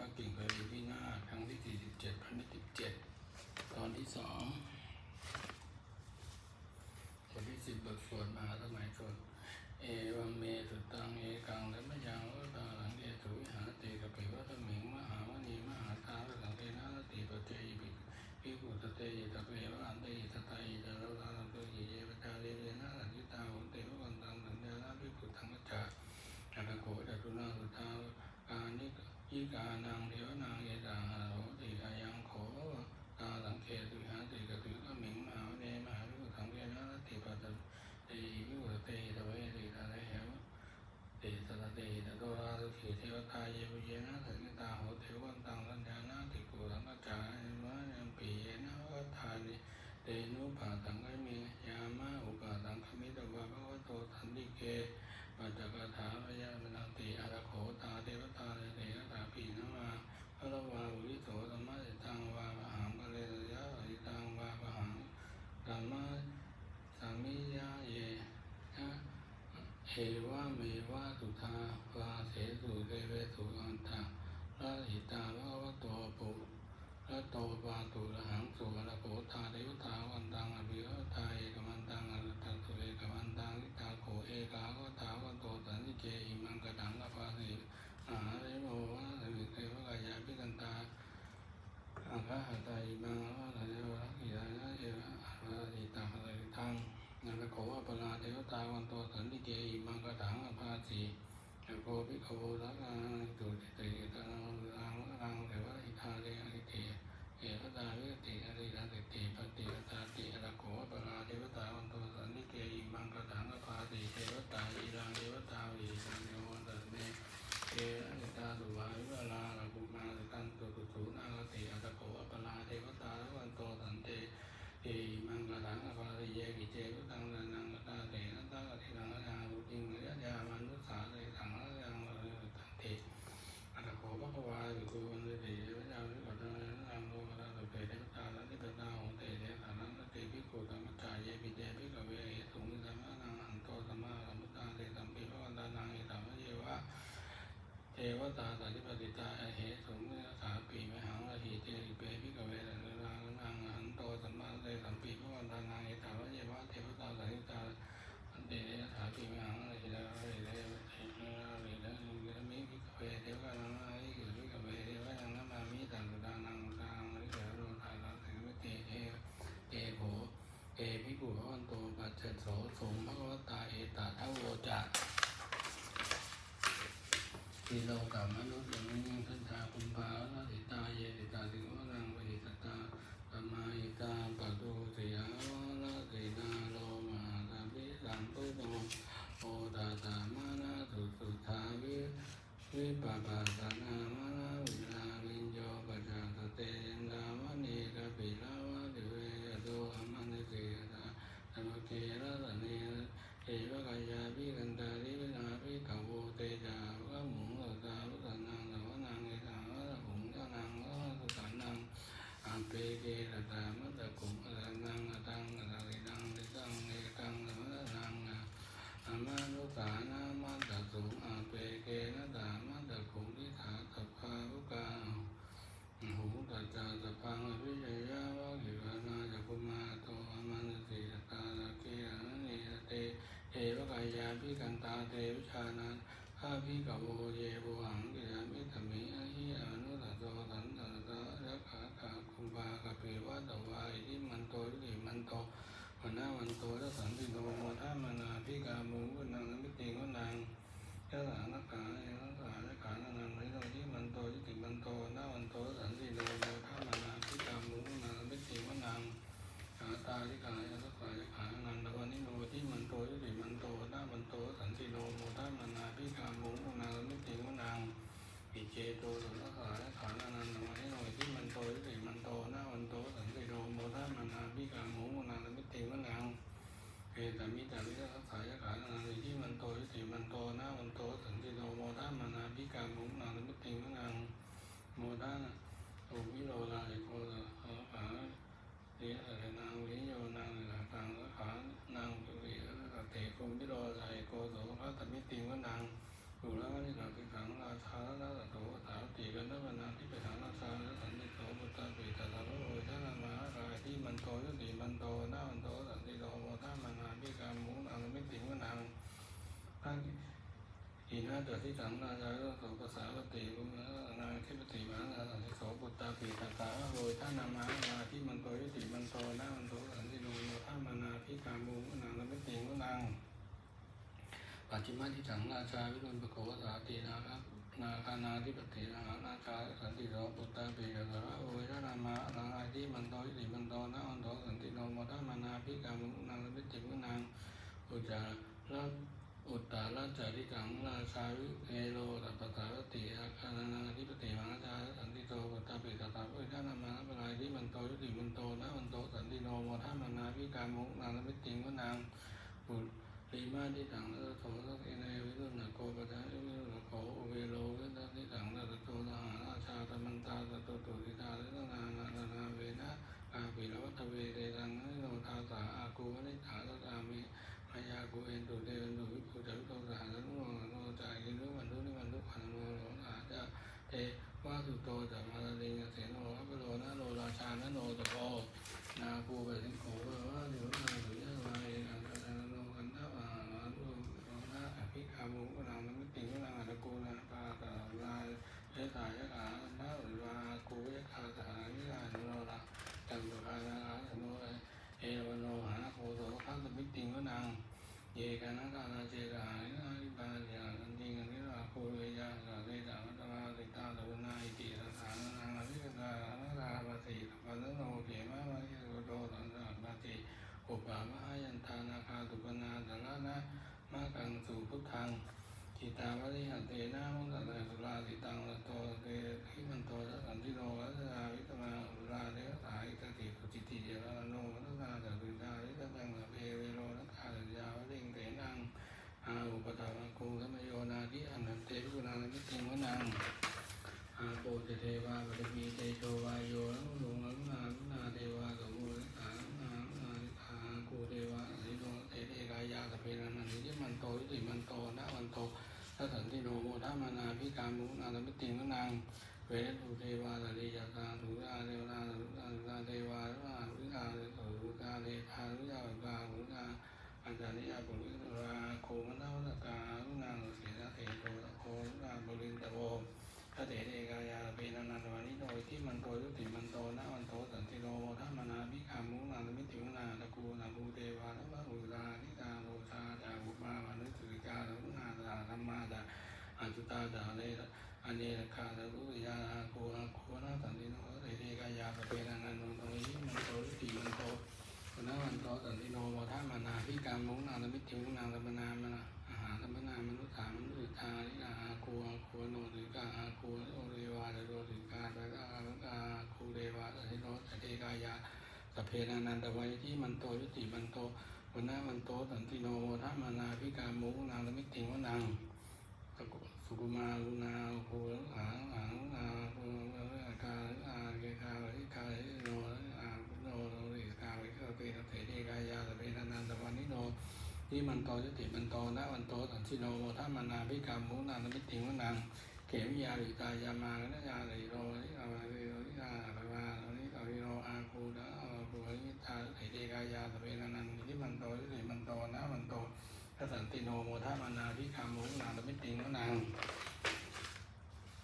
ระกิ่งเคยพินาศครั้งที่สี่สิบเจ็ดพันสิบเจ็ดตอนที่สองบทที่สิบบทสวดมหาสมัยสวดเอวังเมสุตังเอกังและมะยังวะตาหลังเอสุวิหารติกะปิวัตมี เอวะเมวะสุทาภาเสสุเกเวสุอันตาระหิตาวะวะโตปุระโตปาตุระหังสุระโกธาเดวตาวันตังอภิวตาเอกมันตังอรตังสุเอกมันตังลิตาโขเอกาวะตาวะโตสันนิเกอิมังกระดังละภาสิอาเรโมวะสิเทวกายาพิกันตาอาภาหตาอิมังวะ วะปลาเทวตาวันตัวสันติเกอิมังกถังอภาสีโกภิกขโวรัตนังตุติติตังรังรังเทวะอิทาเรอริเตเอวตาเวติอริรันติปฏิปตาติอรโกป ปฏิตาเหตุเมื่สาปีมหังอธิเตริเปพิกเวรนรังนังหันโตสัมมาเลสัมปีพระวันตงนายตา Silaw ka, ano? ระตามะตะกุมะะนังอะตังอะระริดังริตังเอตังอะมะระตังอะอะมาลุกานะมะตะสุอะเปเกนะตามะตะกุมทิถาตะพาลุกาหูตะจาตะพังอภิเยยาวะกิวานาจะกุมาโตอะมานสิตะตาตะเกอะนิเตเอวกายาพิกันตาเตวิชานาข้าพิกับโวเยโวหังกิยามิธรรมิอหิอา momento ทิสังนาจารุโสภาษาวติกุมะนาทิปติมานาสันติโสปุตตาปีตตาโรยท่านามานาทิมันโตยุติมันโตนามันโตสันติโนโมท่ามานาพิกามูนางละมิติงุนางปัจจิมาทิสังนาจาวิรุณปโกวสาตินาครับนาคานาทิปตินานาจาสันติโสปุตตาปีตตาโรยท่านามานาทิมันโตยุติมันโตนามันโตสันติโนมท่ามานาพิกามูนางละมิติงุนาง อุจจาระอุตตา ราจาริกังราชาวิเอโรตัปตารติอาคานาธิปติมังชาสันติโตปัตตาปิตตาพุทธานามาปรายที่มันโตยุติมันโตนะมันโตสันติโนโมทัมนาพิกามุนางมิติงวนางปุริมาทิตังตะโตสักเนวิรุณโกปะทะวิรุณโกเวโลวิตัทิถังตะโตสหาราชาตมันตาตะโตตุติตาลินานานานาเวนะอาปิลวัตเวเดตังนิโนทาสาอากูวนิถาตามิ มายากูเอนตุเตวันตุวิปุจจวิโตสหนุโนโนจายกินุวันตุนิวันตุขันโนโลนาจะเทวาสุโตจะมาลาลิงเสโนอัปโลนะโลราชานโนตโกนาคูเปสิโกเววะเดี๋ยวนาสุยะวายอันตะโนกันทวานาตุโนนะอภิคามุนามมิติวนาตะโกนาปาตะลายเยสายะอานาวิวาคูเยคาสหานิราโนระจังตุคานาโนเอวโนหาโคโตข้าสมิติงวนาง เยกานะกาลาเจกาหินาริบาลยาสันติกันนิราโคเวยาสาเตจามัตตาติตาตุนาอิติสถานานาวิกตานาราปฏิปันโนเขมะมะยิโสโตสันตปฏิอุปามหายันทานาคาตุปนาตละนะมากังสุพุทธังจิ ตาวริหันเตนะมุตตะสุราติตังละโตเตหิมันโตสันติโนวัสสาวิตมาสุราเดสาอิตติสุจิติเจระโนวัสสาจัตุตาวิตตังะเพเวโรนัคาลยาวริงเตนังอาอุปตามังคุสมโยนาทิอันันเตรุนามิติงวนังอาโปเตเทวาปฏิมีเตโชวายโยนลุงลุนาลุนาเทวาสมุริสานานาอากูเทวาสิโนเตเทกายาสเพนันนิจิมันโตยุติมันโตนะมันโตทั สันติโลโมทัมานาพิการมุนามิติมนางเวรุเทวาตริยาตาตุราเทวนาตุราตุราเทวาตุราตุราตุราเทธาตุราตุราตุรา ปัญจนิยปุริสราโคมนาวัตกาลุนางเสนาเถโตตะโคลุนาบุรินตะโวทะเถเทกายาเปนันนันวานิโนที่มันโตยุติมันโตนะมันโตสันติโนโมทัมนามิขามุนาลมิติวนาตะกูนาภูเทวาทวะอุรานิตาโลชาจาอุปามานุสุริกาลุนาตาธรรมาตาอัจุตาจาเลอเนรคาตะรุยาโคอาโคนาสันติโนเถเทกายาเปนันนันโนตริมันโตยุติมันโต วันนั้นวันโตสันติโนโมทัมานาพิการมุงนาลมิติมุงนาลมนามนาอาหารลมนามนุษย์ถามนุษย์ทานิอาอาคูอาคูโนติกาอาคูโอเรวาโรติกาตะอาอาคูเรวาสันติโนสันติกายาส เพนานันตวัยที่มันโตยุติมันโตวันนั้นวันโตสันติโนโมทัมานาพิการมุงนาลมิติมุงนางสุกุมาลุนาโคูอาอาอาคูอาคาอาเกคาวิคาโนอาโนโนริกาวิคาเปนเถเดกายาสเปนันตวันนิโนที่มันโตยุติมันโตนะมันโตสันติโนโมทัมานาพิการมุนานมิติมุนางเขมิยาลิกายามานะยาลิโรนิอามาลิโรนิอาปวาโรนิอาลิโรอาคูนะอาคูนิตาเถเดกายา สเวนันที่มันโตยติมันโตนะมันโตทัสันติโนโมทามานาพิคามุนางตมิติงนาง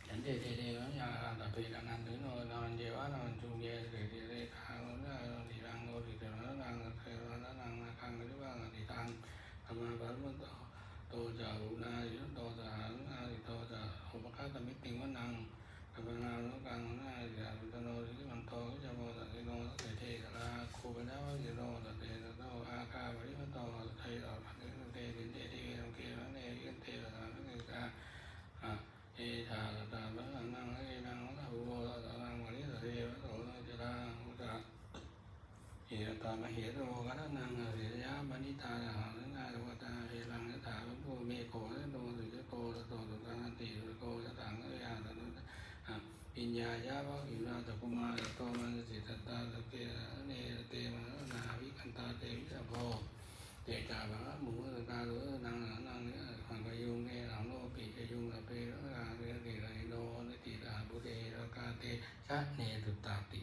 ฉันเดเทเดวะยาตะเปกานันติโนนอนเจวะนอนจุงเยเสติเรคาโนนาโนติรังโนติเตนะนังเทวะนังนาคังหรือว่าติตังธรรมาปัสมุตโตโตจาอุนายุโตจาหานาติโตจาอุปคาตมิติงวนังกัปนานุกังนาติอาวิตโนติมันโตวิจโมตันติโนเตเทกลาคูปนะวะยิโนตเตตโตอาคาบริมันโตไทยต่อพันธุ์เตติเตติเกเกวันเอกันเทระนังกาอะเอธาตาบังนังเอนังตะโวตะนังวะนิสเรวะโตนะจราหุตะเอตามเหตุโรกัตนังเสยามณิตาหังนาวัตาเอลังยถาภูเมโกโตสุจโกโตสุตังติสุโกยตังเอยาตนุ ปิญญายาวะอินาตกุมารโตมันสิตตาสเกเนเตมนาวิคันตาเตวิสโพเจจาบะหมูตาหรือนางนางเนี่ยขังกยุงเนหลังโลปีกยุงกะเปรกาเรติไรโนนติตาบุเตรกาเตชะเนตุตาติ